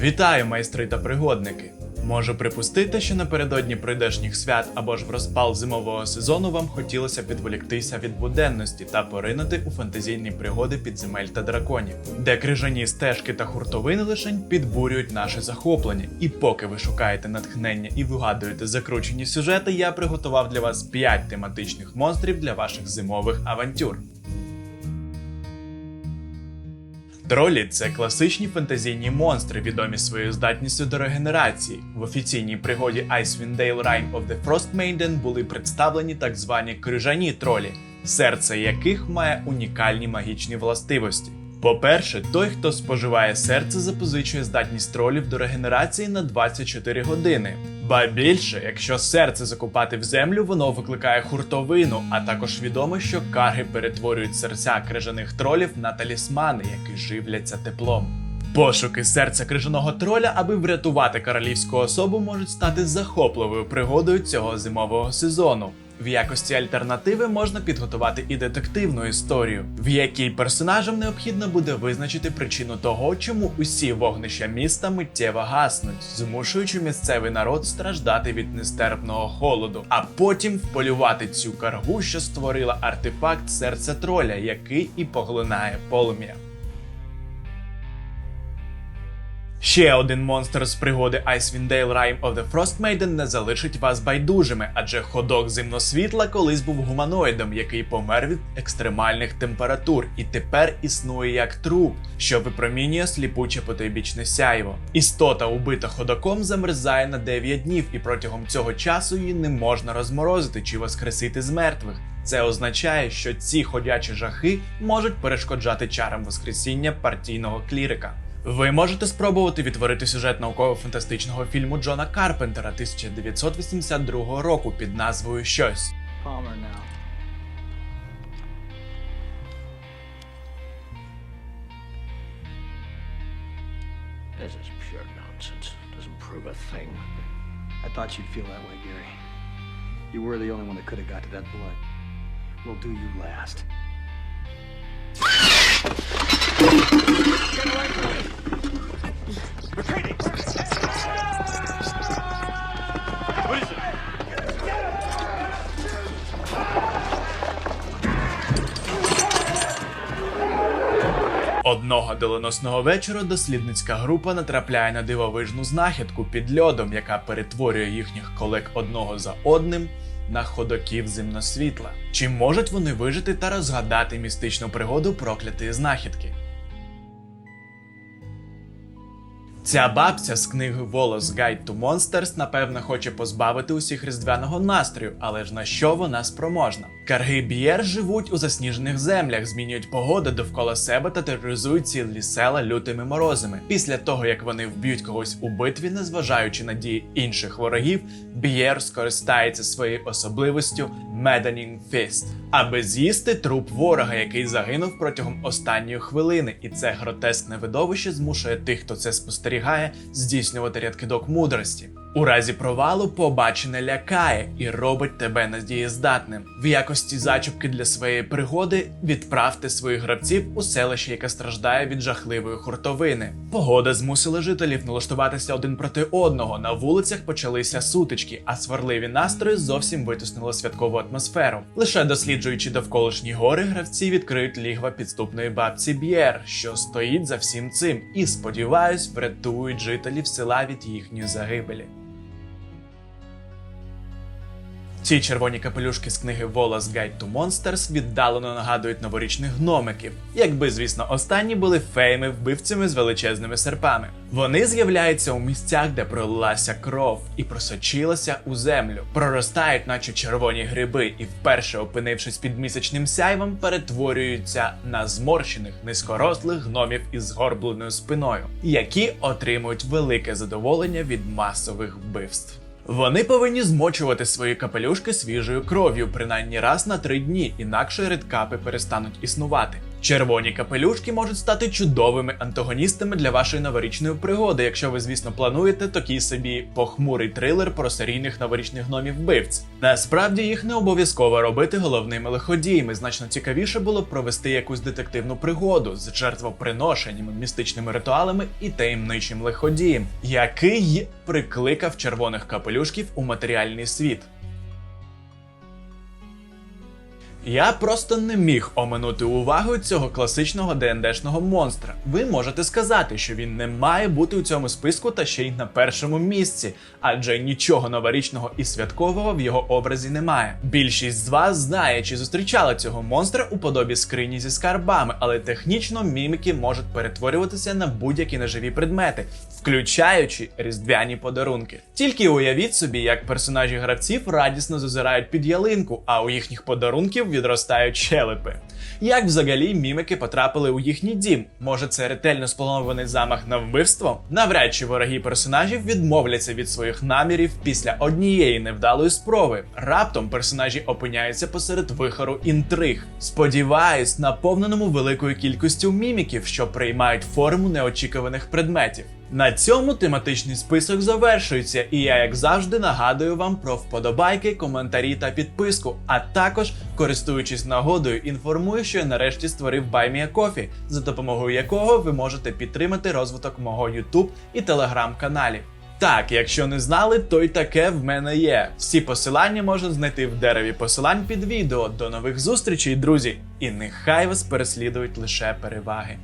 Вітаю, майстри та пригодники! Можу припустити, що напередодні прийдешніх свят або ж в розпал зимового сезону вам хотілося б відволіктися від буденності та поринути у фантазійні пригоди підземель та драконів, де крижані стежки та хуртовини лишень підбурюють наше захоплення. І поки ви шукаєте натхнення і вигадуєте закручені сюжети, я приготував для вас 5 тематичних монстрів для ваших зимових авантюр. Тролі це класичні фентезійні монстри, відомі своєю здатністю до регенерації. В офіційній пригоді Icewind Dale Rime of the Frost були представлені так звані крижані тролі, серце яких має унікальні магічні властивості. По-перше, той, хто споживає серце, запозичує здатність тролів до регенерації на 24 години. Ба більше, якщо серце закопати в землю, воно викликає хуртовину, а також відомо, що карги перетворюють серця крижаних тролів на талісмани, які живляться теплом. Пошуки серця крижаного троля, аби врятувати королівську особу, можуть стати захопливою пригодою цього зимового сезону. В якості альтернативи можна підготувати і детективну історію, в якій персонажам необхідно буде визначити причину того, чому усі вогнища міста миттєво гаснуть, змушуючи місцевий народ страждати від нестерпного холоду, а потім вполювати цю каргу, що створила артефакт серця троля, який і поглинає полум'я. Ще один монстр з пригоди Icewind Dale Rime of the Frost не залишить вас байдужими, адже ходок зимносвітла колись був гуманоїдом, який помер від екстремальних температур, і тепер існує як труп, що випромінює сліпуче потойбічне сяйво. Істота, убита ходоком, замерзає на 9 днів, і протягом цього часу її не можна розморозити чи воскресити з мертвих. Це означає, що ці ходячі жахи можуть перешкоджати чарам воскресіння партійного клірика. Ви можете спробувати відтворити сюжет науково-фантастичного фільму Джона Карпентера 1982 року під назвою Щось. This is pure nonsense. Doesn't prove a thing. I thought you'd feel that way, Gary. You were the only one that could have got to that blood. We'll do you last. Одного доленосного вечора дослідницька група натрапляє на дивовижну знахідку під льодом, яка перетворює їхніх колег одного за одним на ходоків земносвітла. Чи можуть вони вижити та розгадати містичну пригоду проклятої знахідки? Ця бабця з книги Волос Guide to Monsters напевно хоче позбавити усіх різдвяного настрою, але ж на що вона спроможна? Карги Б'єр живуть у засніжених землях, змінюють погоду довкола себе та тероризують цілі села лютими морозами. Після того як вони вб'ють когось у битві, незважаючи на дії інших ворогів, Б'єр скористається своєю особливістю Maddening Фіст, аби з'їсти труп ворога, який загинув протягом останньої хвилини, і це гротескне видовище змушує тих, хто це спостерігає, здійснювати ряд кидок мудрості. У разі провалу побачене лякає і робить тебе надієздатним. В якості зачіпки для своєї пригоди відправте своїх гравців у селище, яке страждає від жахливої хуртовини. Погода змусила жителів налаштуватися один проти одного. На вулицях почалися сутички, а сварливі настрої зовсім витиснули святкову атмосферу. Лише досліджуючи довколишні гори, гравці відкриють лігва підступної бабці Б'єр, що стоїть за всім цим, і сподіваюсь, врятують жителів села від їхньої загибелі. Ці червоні капелюшки з книги Wallace Guide to Monsters віддалено нагадують новорічних гномиків, якби, звісно, останні були феями вбивцями з величезними серпами. Вони з'являються у місцях, де пролилася кров і просочилася у землю, проростають, наче червоні гриби, і вперше опинившись під місячним сяйвом, перетворюються на зморщених низькорослих гномів із згорбленою спиною, які отримують велике задоволення від масових вбивств. Вони повинні змочувати свої капелюшки свіжою кров'ю принаймні раз на три дні, інакше редкапи перестануть існувати. Червоні капелюшки можуть стати чудовими антагоністами для вашої новорічної пригоди, якщо ви, звісно, плануєте такий собі похмурий трилер про серійних новорічних гномів вбивць. Насправді їх не обов'язково робити головними лиходіями. Значно цікавіше було провести якусь детективну пригоду з жертвоприношеннями, містичними ритуалами і таємничим лиходієм, який прикликав червоних капелюшків у матеріальний світ. Я просто не міг оминути увагою цього класичного ДНДшного монстра. Ви можете сказати, що він не має бути у цьому списку та ще й на першому місці, адже нічого новорічного і святкового в його образі немає. Більшість з вас знає чи зустрічала цього монстра у подобі скрині зі скарбами, але технічно міміки можуть перетворюватися на будь-які неживі предмети, включаючи різдвяні подарунки. Тільки уявіть собі, як персонажі гравців радісно зазирають під ялинку, а у їхніх подарунків відростають щелепи. Як взагалі мімики потрапили у їхній дім? Може, це ретельно спланований замах на вбивство? Навряд чи вороги персонажів відмовляться від своїх намірів після однієї невдалої спроби. Раптом персонажі опиняються посеред вихору інтриг. Сподіваюсь, наповненому великою кількістю міміків, що приймають форму неочікуваних предметів. На цьому тематичний список завершується, і я, як завжди, нагадую вам про вподобайки, коментарі та підписку. А також, користуючись нагодою, інформую, що я нарешті створив Баймія Кофі, за допомогою якого ви можете підтримати розвиток мого YouTube і Telegram каналів. Так, якщо не знали, то й таке в мене є. Всі посилання можна знайти в дереві посилань під відео. До нових зустрічей, друзі! І нехай вас переслідують лише переваги.